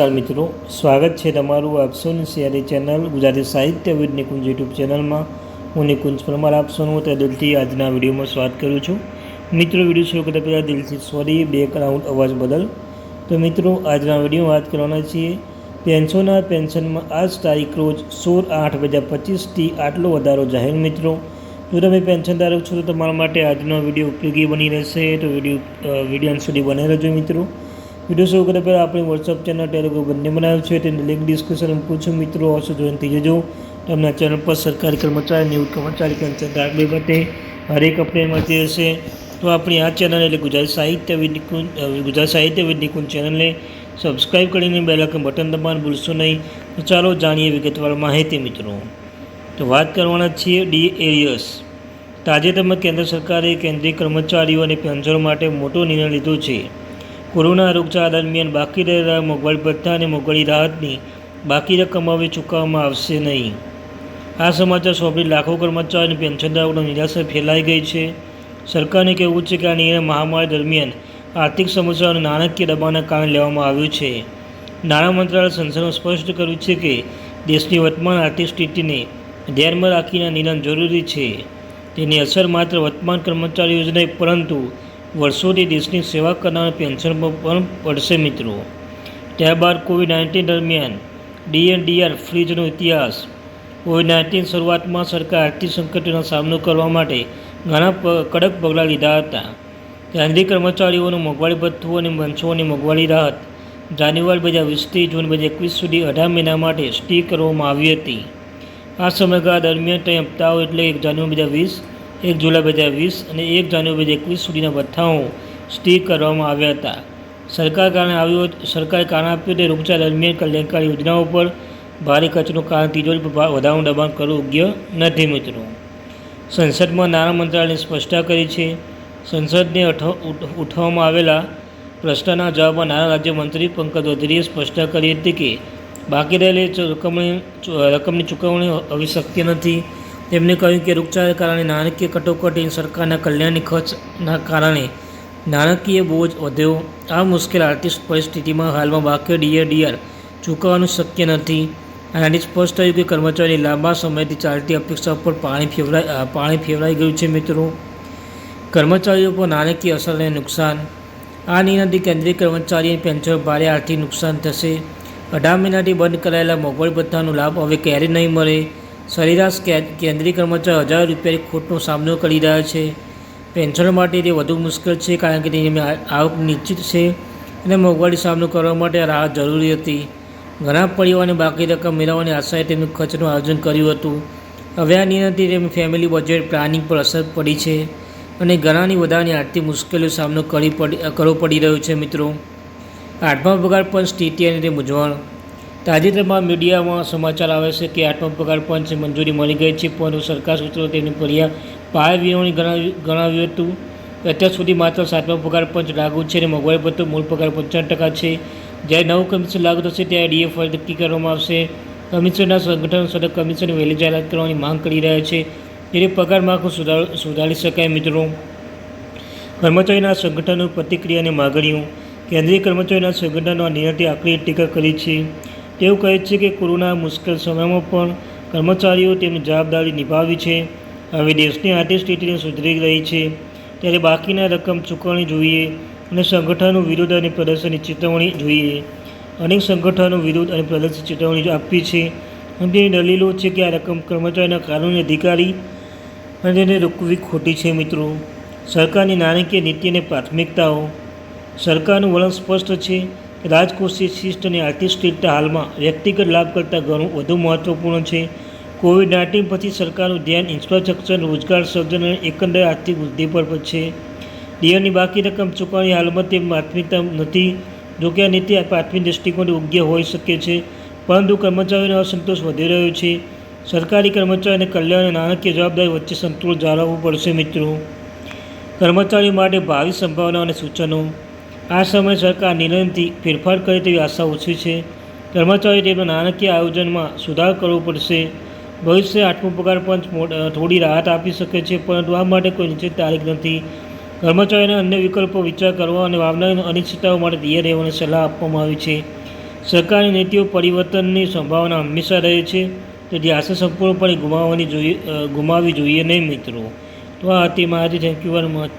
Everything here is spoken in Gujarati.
નમસ્કાર મિત્રો, સ્વાગત છે તમારું આપસોની સિયારી ચેનલ ગુજરાતી સાહિત્ય વિદ નિકુંજ યુટ્યુબ ચેનલમાં. હું નિકુંજ પરમાર આપસોનું તે દિલથી આજના વિડીયોમાં સ્વાગત કરું છું. મિત્રો, વીડિયો શરૂ કરતા પહેલાં દિલથી સોરી બેકગ્રાઉન્ડ અવાજ બદલ. તો મિત્રો, આજના વિડીયોમાં વાત કરવાના છીએ. પેન્શનના પેન્શનમાં આજ તારીખ રોજ સોળ આઠ બે હજાર પચીસથી આટલો વધારો જાહેર મિત્રો. જો તમે પેન્શન ધારક છો તો તમારા માટે આજનો વીડિયો ઉપયોગી બની રહેશે. તો વીડિયો વીડિયો સુધી બને રહેજો મિત્રો. વીડિયો શરૂ કર્યા પહેલાં આપણી વોટ્સઅપ ચેનલ ટેલિગ્રામ બંને બનાવ્યું છે. તેની લિંક ડિસ્ક્રિપ્શન પૂછું મિત્રો, આવશે જોઈન થઈ જજો. તમને ચેનલ પર સરકારી કર્મચારી નિવૃત્ત કર્મચારી કર્મચારી માટે હરેક અપડેટ મળતી હશે તો આપણી આ ચેનલ એટલે ગુજરાત સાહિત્ય નિકુંજ ગુજરાત સાહિત્ય વિદ નિકુંજ ચેનલને સબસ્ક્રાઈબ કરીને બેલ આઇકન બટન દબાણ ભૂલશો નહીં. ચાલો જાણીએ વિગતવાર માહિતી મિત્રો. તો વાત કરવાના છીએ ડી એરિયસ. તાજેતરમાં કેન્દ્ર સરકારે કેન્દ્રીય કર્મચારીઓ અને પેન્શનો માટે મોટો નિર્ણય લીધો છે. કોરોના રોગચાળા દરમિયાન બાકી રહેલા મોંઘવારી ભથ્થા અને મોંઘવારી રાહતની બાકી રકમ હવે ચૂકવવામાં આવશે નહીં. આ સમાચાર સોંપી લાખો કર્મચારી અને પેન્શનધારકોને નિરાશા ફેલાઈ ગઈ છે. સરકારને કહેવું છે કે આ નિર્ણય મહામારી દરમિયાન આર્થિક સમસ્યાઓ અને નાણાકીય દબાણના કારણે લેવામાં આવ્યું છે. નાણાં મંત્રાલય સંસદમાં સ્પષ્ટ કર્યું છે કે દેશની વર્તમાન આર્થિક સ્થિતિને ધ્યાનમાં રાખીને નિદાન જરૂરી છે. તેની અસર માત્ર વર્તમાન કર્મચારીઓ જ નહીં પરંતુ વર્ષોથી દેશની સેવા કરનાર પેન્શન પણ પડશે મિત્રો. ત્યારબાદ કોવિડ નાઇન્ટીન દરમિયાન ડીએનડીઆર ફ્રીજનો ઇતિહાસ. કોવિડ નાઇન્ટીન શરૂઆતમાં સરકાર આર્થિક સંકટનો સામનો કરવા માટે ઘણા કડક પગલાં લીધા હતા. ગાંધી કર્મચારીઓનું મોંઘવારી ભથ્થું અને મંચોની મોંઘવારી રાહત જાન્યુઆરી બે હજાર વીસથી જૂન બે હજાર એકવીસ સુધી અઢાર મહિના માટે સ્ટી કરવામાં આવી હતી. આ સમયગાળા દરમિયાન ત્રણ હપ્તાઓ એટલે એક જાન્યુઆરી બે હજાર વીસ એક જુલાઈ બે હજાર વીસ અને એક જાન્યુઆરી બે હજાર એકવીસ સુધીના ભથ્થાઓ સ્ટે કરવામાં આવ્યા હતા. સરકાર કારણે આવ્યો સરકારે કારણ આપ્યું તે રોગચાળા દરમિયાન કલ્યાણકારી યોજનાઓ પર ભારે ખર્ચનું કારણ તિજોરી પર વધારાનું દબાણ કરવું યોગ્ય નથી મિત્રો. સંસદમાં નાણાં મંત્રાલયે સ્પષ્ટતા કરી છે, સંસદને ઉઠાવવામાં આવેલા પ્રશ્નના જવાબમાં નાણાં રાજ્યમંત્રી પંકજ ચૌધરીએ સ્પષ્ટતા કરી હતી કે, બાકી રહેલી રકમની રકમની ચૂકવણી હવે શક્ય નથી તેમણે કહ્યું કે રોગચાળાને કારણે નાણાકીય કટોકટી સરકારના કલ્યાણની ખર્ચના કારણે નાણાકીય બોજ વધ્યો. આ મુશ્કેલ આર્થિક પરિસ્થિતિમાં હાલમાં બાકી ડીએડીઆર ચૂકવવાનું શક્ય નથી. આનાથી સ્પષ્ટ થયું કે કર્મચારીની લાંબા સમયથી ચાલતી અપેક્ષાઓ પર પાણી ફેવરાઈ પાણી ફેવરાઈ ગયું છે, મિત્રો. કર્મચારીઓ પર નાણાકીય અસર અને નુકસાન. આ નિર્ણયથી કેન્દ્રીય કર્મચારી પેન્શન ભારે આર્થિક નુકસાન થશે. અઢાર મહિનાથી બંધ કરાયેલા મોંઘવારી ભથ્થાનો લાભ હવે ક્યારે નહીં મળે. સરેરાશ કેન્દ્રીય કર્મચારી હજાર રૂપિયાની ખોટનો સામનો કરી રહ્યા છે. પેન્શન માટે તે વધુ મુશ્કેલ છે કારણ કે તેની આવક નિશ્ચિત છે અને મોંઘવારી સામનો કરવા માટે રાહત જરૂરી હતી. ઘણા પરિવારને બાકી રકમ મેળવવાની આશાએ તેમનું ખર્ચનું આયોજન કર્યું હતું. હવે આ નિર્ણયથી તેમની ફેમિલી બજેટ પ્લાનિંગ પર અસર પડી છે અને ઘણાની વધારાની આર્થિક મુશ્કેલીઓ સામનો કરી પડી, કરવો પડી રહ્યો છે મિત્રો. આઠમા પગાર પણ સ્થિતિ અને તે મૂંઝવણ. તાજેતરમાં મીડિયામાં સમાચાર આવે છે કે આઠમા પગાર પંચને મંજૂરી મળી ગઈ છે પરંતુ સરકાર સૂત્રો તેની ફરિયાદ પાય વિરોણી ગણાવ્યું હતું. અત્યાર સુધી માત્ર સાતમા પગાર પંચ લાગુ છે અને મોંઘવારી ભથ્થું મૂળ પગાર પંચાવન ટકા છે. જ્યારે નવું કમિશન લાગુ થશે ત્યારે ડીએ ફરી નક્કી કરવામાં આવશે. કમિશનના સંગઠનો સાથે કમિશન વહેલી જાહેરાત કરવાની માંગ કરી રહ્યા છે. જેથી પગાર માળખું સુધાર, સુધારી શકાય મિત્રો. કર્મચારીના સંગઠનો પ્રતિક્રિયા અને માગણીઓ. કેન્દ્રીય કર્મચારીના સંગઠનો આ નિર્ણયથી આકરી ટીકા કરી છે. તેઓ કહે છે કે કોરોના મુશ્કેલ સમયમાં પણ કર્મચારીઓ તેમની જવાબદારી નિભાવી છે. હવે દેશની આર્થિક સ્થિતિને સુધરી રહી છે. ત્યારે બાકીના રકમ ચૂકવણી જોઈએ અને સંગઠનો વિરોધ અને પ્રદર્શનની ચેતવણી જોઈએ. અનેક સંગઠનો વિરોધ અને પ્રદર્શન ચેતવણી આપી છે, અને તેની દલીલો છે કે આ રકમ કર્મચારીના કાનૂની અધિકારી અને તેને રોકવી ખોટી છે મિત્રો. સરકારની નાણાકીય નીતિ અને પ્રાથમિકતાઓ. સરકારનું વલણ સ્પષ્ટ છે. રાજકોષીય શિસ્ત અને આર્થિક સ્થિરતા હાલમાં વ્યક્તિગત લાભ કરતાં ઘણું વધુ મહત્વપૂર્ણ છે. કોવિડ નાઇન્ટીન પછી સરકારનું ધ્યાન ઇન્ફ્રાસ્ટ્રક્ચર રોજગાર સર્જન અને એકંદરે આર્થિક વૃદ્ધિ પર પણ છે. ડીએની બાકી રકમ ચૂકવણી હાલમાં તે પ્રાથમિકતા નથી જોકે આ નીતિ પ્રાથમિક દૃષ્ટિકોણથી યોગ્ય હોઈ શકે છે, પરંતુ કર્મચારીઓનો અસંતોષ વધી રહ્યો છે. સરકારી કર્મચારીઓને કલ્યાણ અને નાણાકીય જવાબદારી વચ્ચે સંતુલન જાળવવું પડશે મિત્રો. કર્મચારીઓ માટે ભાવિ સંભાવનાઓ અને સૂચનો. આ સમયે સરકાર નિર્ણયથી ફેરફાર કરે તેવી આશા ઓછી છે. કર્મચારીઓ તેમના નાણાકીય આયોજનમાં સુધાર કરવો પડશે. ભવિષ્ય આઠમો પગાર પંચ થોડી રાહત આપી શકે છે, પરંતુ આ માટે કોઈ નિશ્ચિત તારીખ નથી. કર્મચારીઓને અન્ય વિકલ્પો વિચાર કરવા અને વાવનારી અનિશ્ચિતતાઓ માટે તૈયાર રહેવાની સલાહ આપવામાં આવી છે. સરકારની નીતિઓ પરિવર્તનની સંભાવના હંમેશા રહે છે. તેથી આશા સંપૂર્ણપણે ગુમાવવાની જોઈએ ગુમાવવી જોઈએ નહીં મિત્રો. તો આ હતી માહિતી થેન્ક યુ વેરી મચ